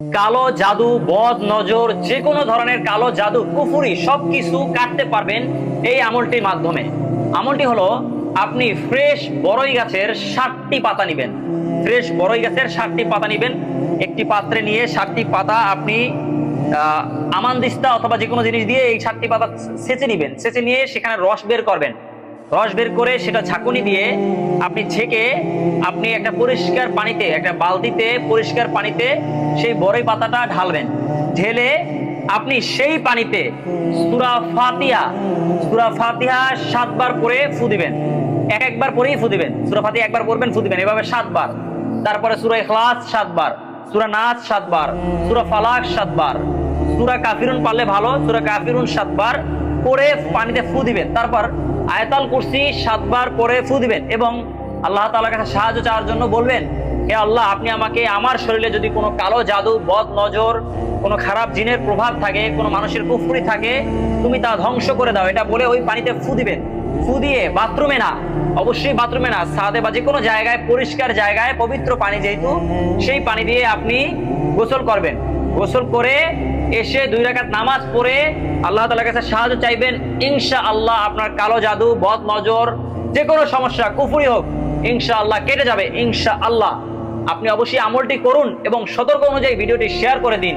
কালো জাদু বদ নজর যে কোনো ধরনের কালো জাদু কুফুরি সবকিছু কাটতে পারবেন এই আমলটির মাধ্যমে। আমলটি হলো আপনি ফ্রেশ বড়ই গাছের ষাটটি পাতা নেবেন। ফ্রেশ বড়ই গাছের ষাটটি পাতা নেবেন। একটি পাত্রে নিয়ে ষাটটি পাতা আপনি আহ, আমানদিস্তা অথবা যে কোনো জিনিস দিয়ে এই ষাটটি পাতা সেচে নেবেন। সেচে নিয়ে সেখানে রস বের করবেন। রস বের করে সেটা ঝাঁকুনি দিয়ে আপনি ছেঁকে আপনি একটা পরিষ্কার পানিতে, একটা বালতিতে পরিষ্কার পানিতে সেই বড়ই পাতাটা ঢালবেন। ঢেলে আপনি সেই পানিতে সুরা ফাতিহা সুরা ফাতিহা সাতবার করে ফু দিবেন। এক একবার পরেই ফু দিবেন। সুরা ফাতিহা একবার পড়বেন, ফু দিবেন। এভাবে সাতবার। তারপরে সুরা ইখলাস সাতবার, সুরা নাচ সাতবার, সুরা ফালাক সাতবার। সুরা কাফিরুন পারলে ভালো, সুরা কাফিরুন সাতবার। করে পানিতে ফু দিবেন। তারপর আয়তাল কুরসি সাতবার করে ফু দিবেন এবং আল্লাহ তাআলার কাছে সাহায্য চাওয়ার জন্য বলবেন, হে আল্লাহ, আপনি আমাকে আমার শরীরে যদি কোনো কালো জাদু বদ নজর কোনো খারাপ জিনের প্রভাব থাকে, কোনো মানুষের কুফরি থাকে, তুমি তা ধ্বংস করে দাও। এটা বলে ওই পানিতে ফু দিবেন। ফু দিয়ে বাথরুমে না, অবশ্যই বাথরুমে না সাদে বা যে কোনো জায়গায়, পরিষ্কার জায়গায় পবিত্র পানি যেহেতু, সেই পানি দিয়ে আপনি গোসল করবেন। গোসল করে এসে দুই রাকাত নামাজ পড়ে আল্লাহ তালার কাছে সাহায্য চাইবেন ইনশা আল্লাহ আপনার কালো জাদু, বদ নজর যে কোনো সমস্যা, কুফুরি হোক ইনশা আল্লাহ কেটে যাবে ইনশা আল্লাহ আপনি অবশ্যই আমলটি করুন এবং সতর্ক অনুযায়ী ভিডিওটি শেয়ার করে দিন।